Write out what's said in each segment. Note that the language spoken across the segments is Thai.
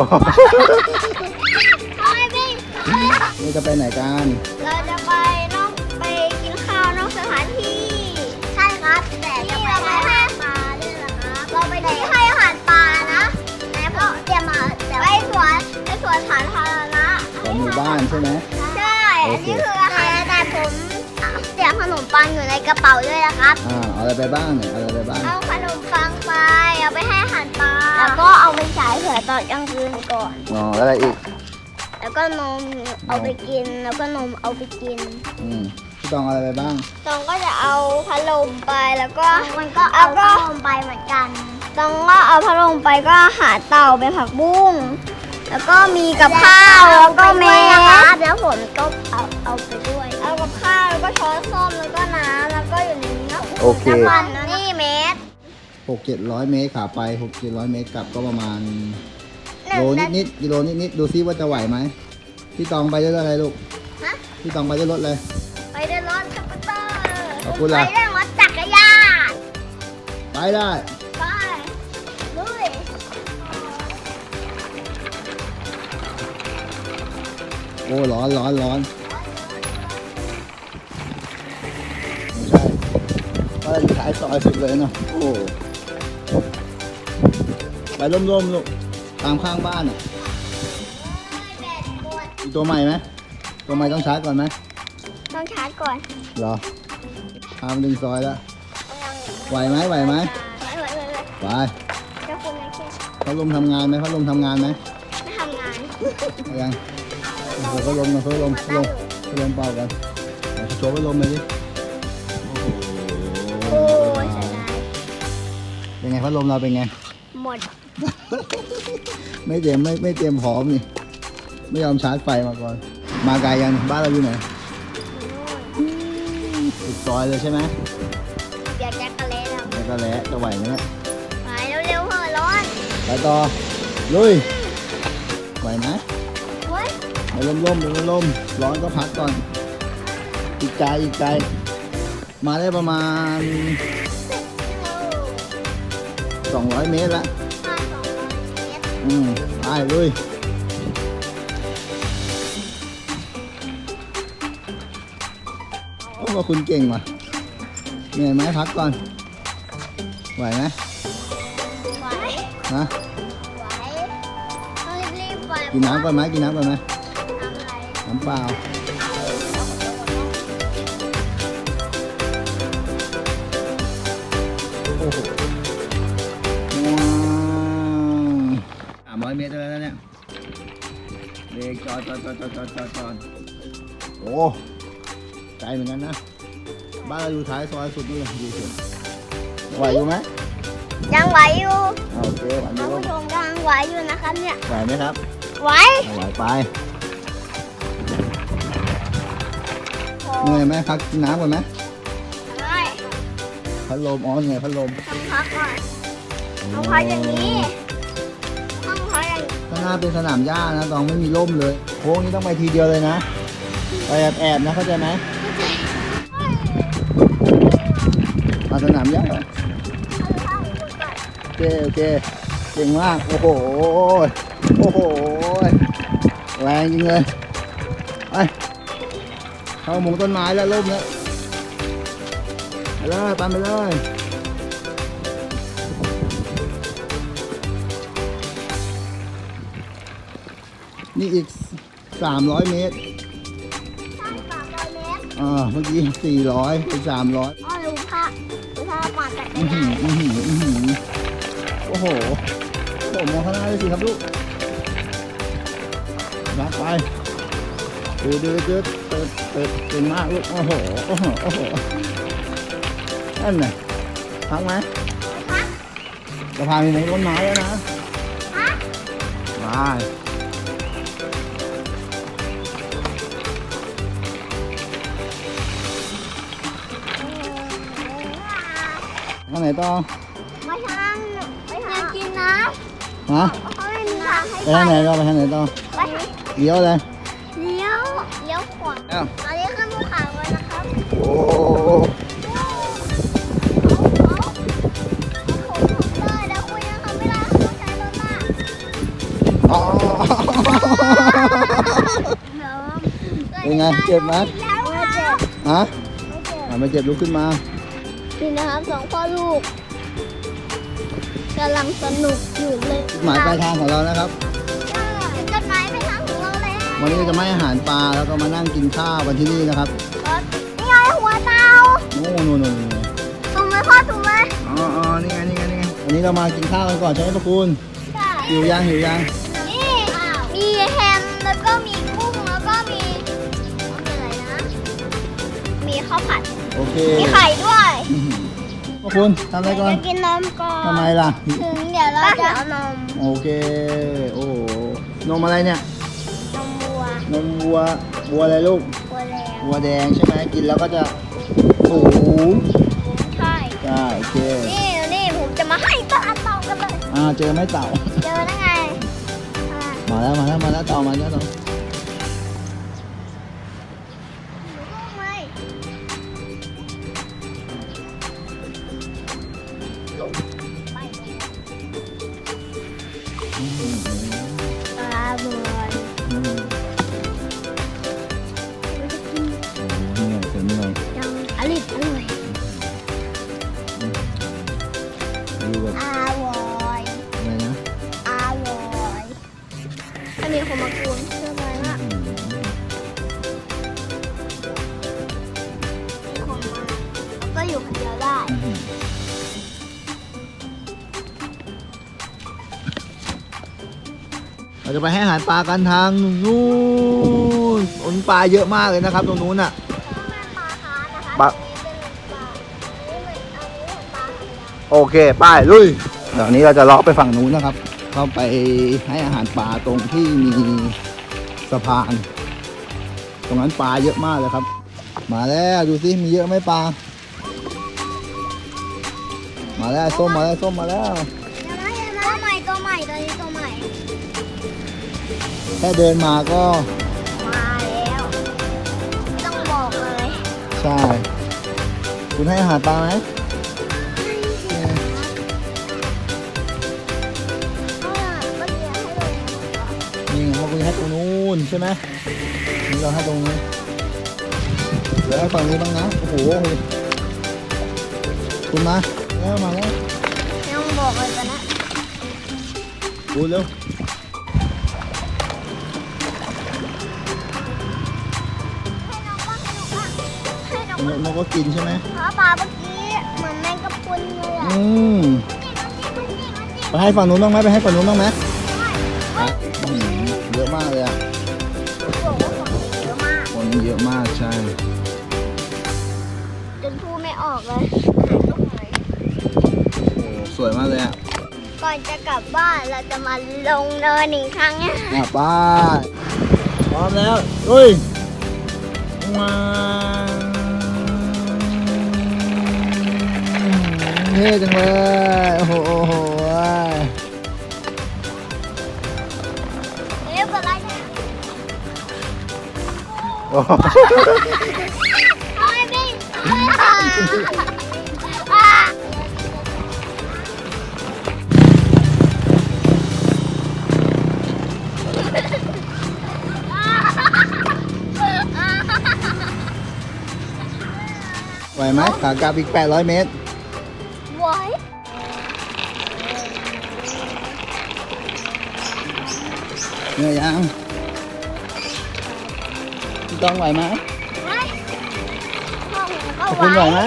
ไม่ไม่นี่จะไปไหนกันเราจะไปนอกไปกินข้าวนอกสถานที่ ใช่ครับ แต่จะไปให้อาหารปลาด้วยนะครับเราไปที่ให้อาหารปลานะแล้วก็เตรียมมาไปสวนไปสวนสาธารณะของหมู่บ้านใช่ไหม ใช่ อันนี้คืออาหารแต่ผม เตรียมขนมปังอยู่ในกระเป๋าด้วยนะครับ อ่าเอาอะไรไปบ้างเนี่ยเอาอะไรไปบ้าง เอาขนมปังไป เอาไปให้อาหารปลา แล้วก็เอาไปฉายเผื่อตอนกลางคืนก่อน อ๋อแล้วอะไรอีก แล้วก็นมเอาไปกิน แล้วก็นมเอาไปกิน อืมพี่ตองเอาอะไรไปบ้าง ตองก็จะเอาพัดลมไป แล้วก็มันก็เอาพัดลมไปเหมือนกัน ตองก็เอาพัดลมไปก็หาเต่าเป็นผักบุ้ง แล้วก็มีกับข้าว แล้วก็เมสแล้วผมก็เอาเอาไปด้วยเอา กับข้าวแล้วก็ช้อนส้อมแล้วก็น้ำแล้วก็อยู่ในนี้นะโอเค น้ำมันนะนี่เมสหกเจ็ดร้อยเมตรขาไปหกเจ็ดร้อยเมตรกลับก็ประมาณหนึ่โลงนินาดทีนิดๆกิโลนิดนิดๆดูซิว่าจะไหวไหมพี่ตองไปด้วยรถอะไรลูกฮะพี่ตองไปด้วยรถเลย ไปได้รถสกูตเตอร์ขอบคุณล่ะไปได้รถจักรยานไปได้ไปลุยโอ้ร้อนร้อนร้อน สุดเลยเนาะโอ้ไปร่มๆลูกตามข้างบ้านอะแบตหมดมีตัวใหม่ไหมตัวใหม่ต้องชาร์จก่อนไหมต้องชาร์จก่อนเหรอพามาดึงซอยแล้วไหวไหมไหวไหมไหวไหวไหวไหวไปเจ้าคุณนายแค่พัดลมทำงานไหมพัดลมทำงานไหมไม่ทำงานเอายังเดี๋ยวพัดลมนะพัดลมพัดลมพัดลมเป่ากันไหนโชว์พัดลมเลยดิ ไงพัดลมเราเป็นไง หมด ไม่เตรียมไม่ไม่เตรียมพร้อมนี่ไม่ยอมชาร์จไฟมาก่อน มาไกลยังบ้านเราอยู่ไหนสุดซอยเลยใช่ไหมเดี๋ยวแจ็คกะเล่แล้วแล้วก็แล้วจะไหวไหมเนี่ยไปเร็วๆเหอะร้อนไปต่อลุยไหวไหมเฮ้ยไปร่มร่มไปร่มร่มร้อนก็พักก่อนอีกไกลอีกไกลมาได้ประมาณ 200 เมตรแล้วมาสองร้อยเมตรอืมไปลุยโอ้ว่าคุณเก่งว่ะเหนื่อยไหมพักก่อน ไหวไหมไหวฮะไหวต้องรีบๆไปกินน้ำก่อนไหมกินน้ำก่อนไหมทำอะไรน้ำเปล่า อดจอดจอดจอดจอดจอดจอดโอ้ไกลเหมือนกันนะ บ้านเราอยู่ท้ายซอยสุดนี่เลยดูสิไหวอยู่ไหมยังไหวอยู่อ่าโอเคไหวไหมท่านลูผู้ชมกำลังไหวอยู่นะครับเนี่ยไหวไหมครับไหวไหวไปเหนื่อยไหมพักกินน้ำก่อนไหมใช่พัดลมอ๋อเหนื่อยพัดลมต้องพักก่อนต้องพักอย่างนี้ หน้าเป็นสนามหญ้านะตองไม่มีร่มเลยโค้งนี้ต้องไปทีเดียวเลยนะไปแอบแอบๆนะเข้าใจไหมมาสนามหญ้าโอเคโอเคเก่งมากโอ้โหโอ้โหแรงจริงเลยไปเข้าหมุงต้นไม้แล้วร่มแล้วไปเลยตามไปเลย นี่อีก 300 เมตรใช่สามร้อยเมตรอ่าเมื่อกี้400เป็น300อ๋อรู้ภาพรู้ภาพมาจากไหนอื้อหืออื้อหืออื้อหือโอ้โหโอ้โหมองข้างหน้าเลยสิครับลูกรักไปดูดูดูเปิดเปิดเก่งมากลูกโอ้โหโอ้โหโอ้โหนั่นน่ะพักไหมพัก จะพาไปมองต้นไม้แล้วนะ พัก มา ไหนต่อไปทางไปทางกินนะฮะเขาไม่มีทางให้ไปไปทางไหนต่อไปทางไหนต่อไปทางเลี้ยวเลยเลี้ยวเลี้ยวขวาอ้าวตอนนี้ขึ้นภูเขาแล้วนะครับโอ้เป็นไงเจ็บไหมฮะไม่เจ็บลุกขึ้นมา นี่นะครับสองพ่อลูกกำลังสนุกอยู่เลยจุดหมายปลายทางของเรานะครับเป็นจดหมายไปทางของเราแล้ววันนี้เราจะไม่ให้อาหารปลาแล้วก็มานั่งกินข้าวกันที่นี่นะครับนี่ไงหัวเตาโน่นโน่นโน่นโน่นถูกไหมพ่อถูกไหมอ๋ออ๋อนี่ไงนี่ไงนี่ไงวันนี้เรามากินข้าวกันก่อนใช่ไหมพระคุณหิวยังหิวยังนี่มีแฮมแล้วก็มีกุ้งแล้วก็มีอะไรนะ มีข้าวผัด โอเคมีไข่ด้วยอื้อหือพระคุณทำอะไรก่อนจะกินนมก่อนทำไมล่ะ ถึงเดี๋ยวเราจะเอานม โอเค โอ้โหนมอะไรเนี่ย นมวัว นมวัว วัวอะไรลูก วัวแล้ววัวแดงใช่ไหมกินแล้วก็จะสูงใช่ใช่โอเค นี่นี่ผมจะมาให้ตาเต่ากันเลย อ่าเจอไหมเต่า เจอได้ไงอะมาแล้วมาแล้วมาแล้วเต่ามาแล้วเต่า ดูแบบอร่อยอะไรนะอร่อยถ้ามีคนมากวนเชื่อไหมว่าอื้อหือมีคนมาก็อยู่คนเดียวได้อื้อหือเราจะไปให้อาหารปลากันทางนู้นตรงนู้นปลาเยอะมากเลยนะครับ ตรงนู้นอะปลาคาร์ฟนะคะปลา โอเคไป้ายลุยเดี๋ยวนี้เราจะเลาะไปฝั่งนู้นนะครับ เข้าไปให้อาหารปลาตรงที่มีสะพาน ตรงนั้นปลาเยอะมากเลยครับ มาแล้วดูสิมีเยอะไหมปลา มาแล้วส้มมาแล้วส้มมาแล้วเดี๋ยวนะเดี๋ยวนะตัวใหม่ตัวใหม่ตัวนี้ตัวใหม่ แค่เดินมาก็มาแล้วไม่ต้องบอกเลย ใช่ คุณให้อาหารปลาไหม คุณให้ตรงนู้นใช่ไหมนี่เราให้ตรงนี้เหลือให้ฝั่งนี้บ้างนะ โอ้โหคุณมาแล้วมาแล้วไม่ต้องบอกเลยตอนนี้พูดเร็วให้น้องบ้างให้น้องบ้างให้น้องนบ้างกนกก็กินใช่ไหมเพราะปลาเมื่อกี้เหมือนแมงกะพรุนเลยอะอืมมันจิกมันจิกมันจิกไปให้ฝั่งนู้นบ้างไหมไปให้ฝั่งนู้นบ้างไหมเฮ้ยอืมเย อะมากเลยอะบอกว่าของเยอะมาก คนเยอะมากใช่ จนพูดไม่ออกเลยโอ้สวยมากเลยอะก่อนจะกลับบ้านเราจะมาลงเนินอีกครั้งเนี่ยอะไป้าพร้อมแล้วอุ้ยว้าวเท่จังเลยโอ้โห โอ้โหโอ้ยพี่อ่าไหวไหมขากลับอีก800เมตรไต้องไหวไหมไว้พ่อผมก็คุณไหวไว้ไหม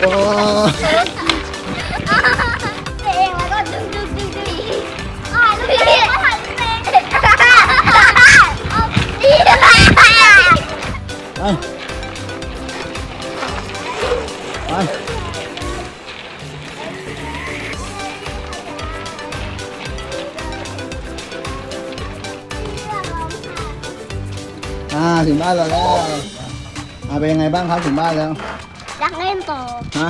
โอ้ อ่าถึงบ้านเราแล้วอ่าเป็นยังไงบ้างครับถึงบ้านแล้วอยากเล่นต่อฮะ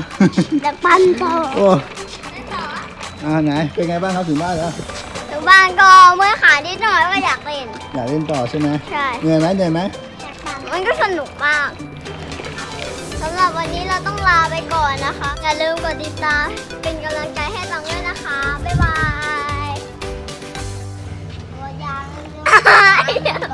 อยากปั้นต่อโอ้อ่าไหนเป็นไงบ้างครับถึงบ้านแล้วถึงบ้านก็เมื่อขานิดหน่อยก็อยากเล่น อยากเล่นต่อใช่ไหมใช่เหนื่อยไหมเหนื่อยไหมมันก็สนุกมากสสำหรับวันนี้เราต้องลาไปก่อนนะคะ อย่าลืมกดติดตามเป็นกำลังใจให้ตังด้วยนะคะ บ๊ายบายตัวยัง